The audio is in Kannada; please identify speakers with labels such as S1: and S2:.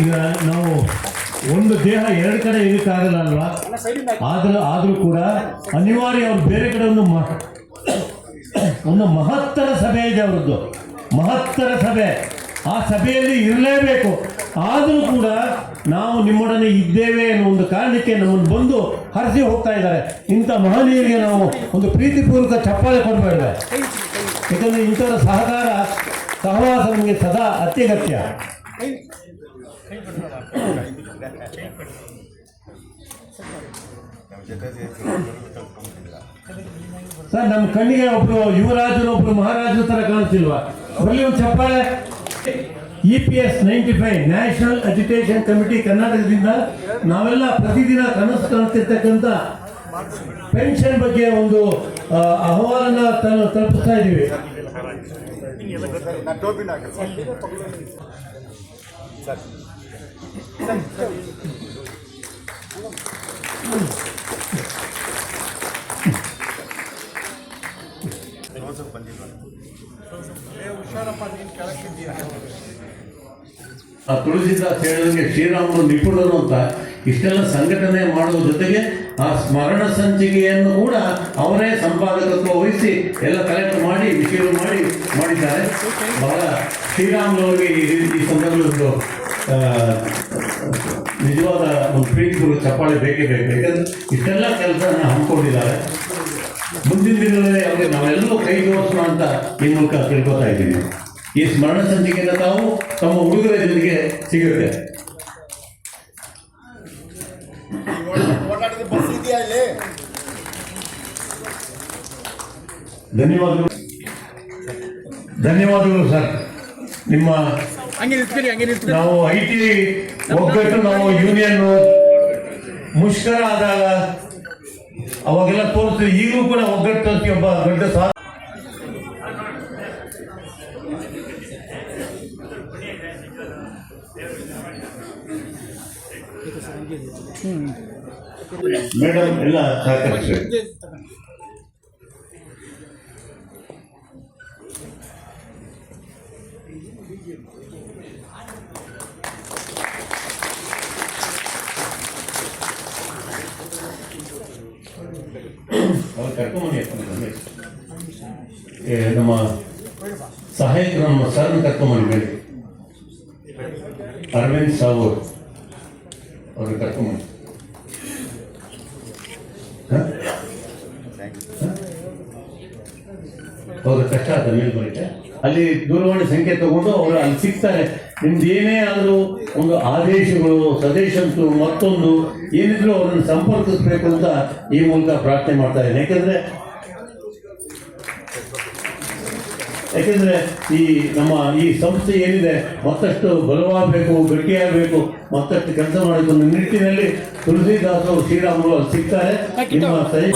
S1: ಈಗ ನಾವು ಒಂದು ದೇಹ ಎರಡು ಕಡೆ ಇರಕ್ಕಾಗಲ್ಲ ಅಲ್ವಾ? ಆದರೂ ಆದರೂ ಕೂಡ ಅನಿವಾರ್ಯ ಅವ್ರು ಬೇರೆ ಕಡೆ ಒಂದು ಮ ಒಂದು ಮಹತ್ತರ ಸಭೆ ಇದೆ ಅವ್ರದ್ದು. ಮಹತ್ತರ ಸಭೆ. ಆ ಸಭೆಯಲ್ಲಿ ಇರಲೇಬೇಕು. ಆದರೂ ಕೂಡ ನಾವು ನಿಮ್ಮೊಡನೆ ಇದ್ದೇವೆ ಅನ್ನೋ ಒಂದು ಕಾರಣಕ್ಕೆ ನಮ್ಮನ್ನು ಬಂದು ಹರಿಸಿ ಹೋಗ್ತಾ ಇದ್ದಾರೆ. ಇಂಥ ಮಹನೀಯರಿಗೆ ನಾವು ಒಂದು ಪ್ರೀತಿಪೂರ್ವಕ ಚಪ್ಪಾಳೆ ಕೊಡಬೇಡ ಯಾಕಂದರೆ ಇಂಥವರ ಸಹಕಾರ ಸಹವಾಸ ನಮಗೆ ಸದಾ ಅತ್ಯಗತ್ಯ. ಸರ್ ನಮ್ಮ ಕಣ್ಣಿಗೆ ಒಬ್ರು ಯುವರಾಜರು, ಒಬ್ರು ಮಹಾರಾಜರು ತರ ಕಾಣಿಸ್ತಿಲ್ವಾ ಬರಲಿ ಒಂದು ಚಪ್ಪಾಳೆ. E P S ninety five national education committee ಕರ್ನಾಟಕದಿಂದ ನಾವೆಲ್ಲ ಪ್ರತಿದಿನ ಕನಸು ಕಾಣ್ತಿರ್ತಕ್ಕಂಥ ಪೆನ್ಷನ್ ಬಗ್ಗೆ ಒಂದು ಅಹವಾಲನ್ನ ತಲ- ತಲುಪಿಸ್ತಾ ಇದ್ದೀವಿ. ಆ ತುಳಸಿದಾಸ್ ಹೇಳಿದಂಗೆ ಶ್ರೀರಾಮರು ನಿಪುಣರು ಅಂತ ಇಷ್ಟೆಲ್ಲ ಸಂಘಟನೆ ಮಾಡುವ ಜೊತೆಗೆ ಆ ಸ್ಮರಣ ಸಂಚಿಕೆಯನ್ನು ಕೂಡ ಅವರೇ ಸಂಪಾದಕತ್ವ ವಹಿಸಿ ಎಲ್ಲ ಕಲೆಕ್ಟ್ ಮಾಡಿ ವಿಷಯ ಮಾಡಿ, ಮಾಡಿದ್ದಾರೆ. ಬಹಳ ಶ್ರೀರಾಮುಲವರಿಗೆ ಈ ಸಂದರ್ಭದಲ್ಲಿ ನಿಜವಾದ ಒಂದು ಪ್ರೀತಿಪೂರ್ವ ಚಪ್ಪಾಳೆ ಬೇಕೇ ಬೇಕು. ಯಾಕಂದ್ರೆ ಇಷ್ಟೆಲ್ಲ ಕೆಲಸನ ಹಮ್ಮಿಕೊಂಡಿದ್ದಾರೆ. ಮುಂದಿನ ದಿನಗಳಲ್ಲಿ ಅವ್ರಿಗೆ ನಾವೆಲ್ಲರೂ ಕೈ ಜೋಡಿಸೋಣ ಅಂತ ಈ ಮೂಲಕ ತಿಳ್ಕೊತಾ ಇದ್ದೀನಿ. ಈ ಸ್ಮರಣ ಸಂಚಿಕೆಯಿಂದ ತಾವು ತಮ್ಮ ಹುಡುಗರ ಜೊತೆಗೆ ಸಿಗುತ್ತೆ. ಧನ್ಯವಾದಗಳು. ಧನ್ಯವಾದಗಳು ಸರ್. ನಿಮ್ಮ
S2: ಹಂಗೆ
S1: ನಾವು ಐ ಟಿ ಒಗ್ಗಟ್ಟು ನಾವು ಯೂನಿಯನ್ ಮುಷ್ಕರ ಆದಾಗ ಅವಾಗೆಲ್ಲ ತೋರಿಸ್ತೀವಿ ಈಗಲೂ ಕೂಡ ಒಗ್ಗಟ್ಟು ಅಂತ ಒಬ್ಬ ದೊಡ್ಡ ಸಾ ಮೇಡಮ್ ಎಲ್ಲ ಸಹಕರಿಸ್ಬೇಕು. ಅವ್ರು ಕರ್ಕೊಂಬನ್ನಿ ಅಪ್ಪ ರಮೇಶ್. ಏ, ನಮ್ಮ ಸಹಾಯಕರು ನಮ್ಮ ಸರ್ನ ಕರ್ಕೊಂಬನ್ನಿ ಬೇಡಿ ಅರವಿಂದ್ ಸಾವು ಅವ್ರು ಕರ್ಕೊಂಬನ್ನಿ ಹ? ಹ? ಹೌದು ಕಷ್ಟ ಆದ ಮೇಲೆ ಬರುತ್ತೆ ಅಲ್ಲಿ ದೂರವಾಣಿ ಸಂಖ್ಯೆ ತಗೊಂಡು ಅವರು ಅಲ್ಲಿ ಸಿಗ್ತಾರೆ. ನಿಮ್ದು ಏನೇ ಆದರೂ ಒಂದು ಆದೇಶಗಳು ಸದೇಶಂತು ಮತ್ತೊಂದು, ಏನಿದ್ರು ಅವರನ್ನು ಸಂಪರ್ಕಿಸಬೇಕು ಅಂತ ಈ ಮೂಲಕ ಪ್ರಾರ್ಥನೆ ಮಾಡ್ತಾ ಇದ್ದೇನೆ. ಯಾಕಂದ್ರೆ ಯಾಕೆಂದ್ರೆ ಈ ನಮ್ಮ ಈ ಸಂಸ್ಥೆ ಏನಿದೆ, ಮತ್ತಷ್ಟು ಬಲವಾಗಬೇಕು, ಗಟ್ಟಿಯಾಗಬೇಕು, ಮತ್ತಷ್ಟು ಕೆಲಸ ಮಾಡಬೇಕು ನಿಟ್ಟಿನಲ್ಲಿ ತುಳಸಿದಾಸರು ಶ್ರೀರಾಮರು ಅಲ್ಲಿ ಸಿಗ್ತಾರೆ. ನಿಮ್ಮ ಸಹಿ